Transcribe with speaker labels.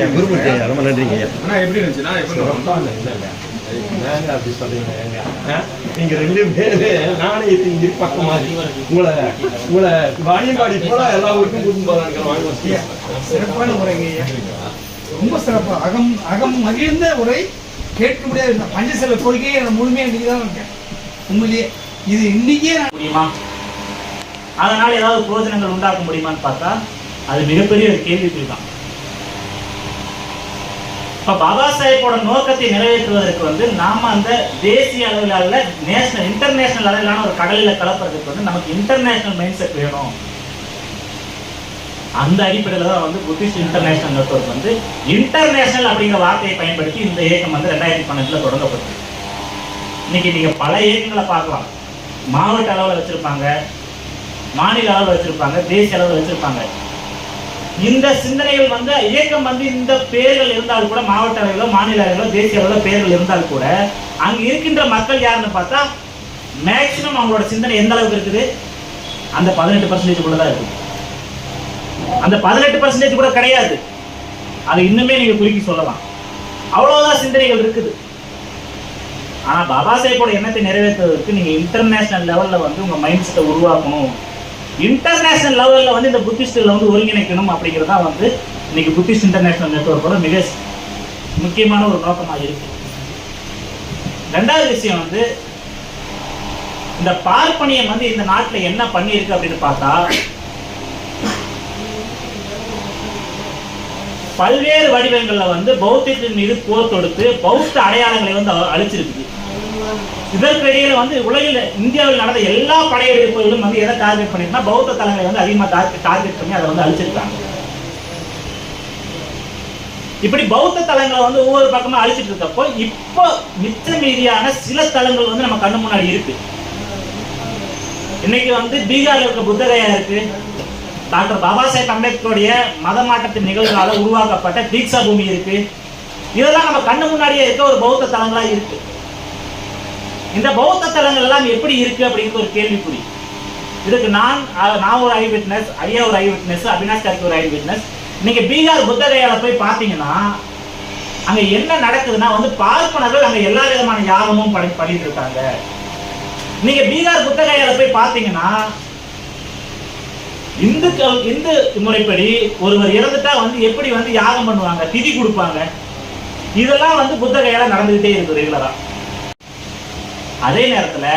Speaker 1: ஐயா குருமூர்த்தி ஐயா ரொம்ப நன்றிங்க ஐயா.
Speaker 2: எப்படி இருந்துச்சுன்னா
Speaker 1: அப்படி சொல்றீங்க? நீங்க ரெண்டு பேரு நாணயத்தின் இரு பக்கமாதி உங்களை உங்களை வாணியம்பாடி போல எல்லா ஊருக்கும் கூட்டு
Speaker 3: சிறப்பான ரொம்ப சிறப்பு. அகம் அகம் மகிழ்ந்த உரை கேட்க முடியாது இந்த பஞ்சசெல்வ கொள்கையை நான் முழுமையாக இன்னைக்கு தான் இருக்கேன். உண்மையிலேயே இது இன்னைக்கே நான்
Speaker 4: முடியுமா? அதனால் ஏதாவது பிரயோஜனங்கள் உண்டாக்க முடியுமான்னு பார்த்தா அது மிகப்பெரிய ஒரு கேள்விக்குறி தான் இப்போ பாபா சாஹேப்போட நோக்கத்தை நிறைவேற்றுவதற்கு வந்து நாம அந்த தேசிய அளவிலான நேஷனல் இன்டர்நேஷனல் அளவிலான ஒரு கடலில் கலப்புறதுக்கு வந்து நமக்கு இன்டர்நேஷனல் மைண்ட் செட் வேணும். அந்த அடிப்படையில் தான் வந்து புத்திஸ்ட் இன்டர்நேஷனல் நெட்ஒர்க் வந்து இன்டர்நேஷனல் அப்படிங்கிற வார்த்தையை பயன்படுத்தி இந்த இயக்கம் வந்து ரெண்டாயிரத்தி பன்னெண்டில் தொடங்கப்பட்டது. இன்னைக்கு நீங்கள் பல இயக்கங்களை பார்க்கலாம். மாவட்ட அளவில் வச்சிருப்பாங்க மாநில அளவில் வச்சிருப்பாங்க தேசிய அளவில் வச்சிருப்பாங்க. இந்த சிந்தனைகள் வந்து இயக்கம் வந்து இந்த பேர்கள் இருந்தால் கூட மாவட்ட அளவிலோ மாநில அளவிலோ தேசிய அளவில் பேர்கள் இருந்தால் கூட அங்கே இருக்கின்ற மக்கள் யாருன்னு பார்த்தா மேக்சிமம் அவங்களோட சிந்தனை எந்த அளவுக்கு இருக்குது? அந்த பதினெட்டு பர்சன்டேஜ் கூட தான் இருக்குது. அந்த பதினெட்டு பர்சன்டேஜ் கூட கிடையாது. அது இன்னுமே நீங்கள் குறுக்கி சொல்லலாம். அவ்வளோதான் சிந்தனைகள் இருக்குது. ஆனால் பாபா சாஹேப்போட எண்ணத்தை நிறைவேற்றுவதற்கு நீங்க இன்டர்நேஷனல் லெவலில் வந்து உங்கள் மைண்ட் செட்டை உருவாக்கணும். இன்டர்நேஷனல் லெவலில் வந்து இந்த புத்திஸ்டில் வந்து ஒருங்கிணைக்கணும் அப்படிங்கிறது தான் வந்து இன்னைக்கு புத்திஸ்ட் இன்டர்நேஷனல் நெட்ஒர்க்கோட மிக முக்கியமான ஒரு நோக்கமாக இருக்கு. ரெண்டாவது விஷயம் வந்து இந்த பார்ப்பனியம் வந்து இந்த நாட்டில் என்ன பண்ணியிருக்கு அப்படின்னு பார்த்தா பல்வேறு வடிவங்களில் வந்து பௌத்தத்தின் மீது போர் தொடுத்து பௌத்த அடையாளங்களை வந்து அ- அழிச்சிருக்குது. இதற்கிடையில வந்து உலகில் இந்தியாவில் நடந்த எல்லா படையெடுப்புகளும் வந்து எதை டார்கெட் பண்ணிருந்தா பௌத்த தலங்களை வந்து அதிகமா டார்கெட் டார்கெட் பண்ணி அதை வந்து அழிச்சிருக்காங்க. இப்படி பௌத்த தலங்களை வந்து ஒவ்வொரு பக்கமா அழிச்சிட்டு இருக்கப்போ இப்போ மிச்ச மீதியான சில தலங்கள் வந்து நம்ம கண்ணு முன்னாடி இருக்கு. இன்னைக்கு வந்து பீகார்ல இருக்க புத்தகையா இருக்கு. டாக்டர் பாபா சாஹேப் அம்பேத்கருடைய மத மாற்றத்தின் நிகழ்வுகளால உருவாக்கப்பட்ட தீட்சா பூமி இருக்கு. இதெல்லாம் நம்ம கண்ணு முன்னாடியே இருக்க ஒரு பௌத்த தலங்களா இருக்கு. இந்த பௌத்த தலங்கள் எல்லாம் எப்படி இருக்கு அப்படிங்கிறது ஒரு கேள்விக்குறி. இதுக்கு நான் நான் ஒரு ஐ விட்னஸ் ஐயா ஒரு ஐ விட்னஸ் அவினாஷ் கார்கி ஒரு ஐ விட்னஸ் நீங்க பீகார் புத்தகையால போய் பார்த்தீங்கன்னா அங்க என்ன நடக்குதுன்னா வந்து பார்ப்பனர்கள் அங்க எல்லா விதமான யாகமும் படி பண்ணிட்டு இருக்காங்க. நீங்க பீகார் புத்தகையால போய் பார்த்தீங்கன்னா இந்துக்கள் இந்து முறைப்படி ஒருவர் இறந்துட்டா வந்து எப்படி வந்து யாகம் பண்ணுவாங்க திதி கொடுப்பாங்க. இதெல்லாம் வந்து புத்தகையால நடந்துகிட்டே இருக்கு ரெகுலரா. அதே நேரத்தில்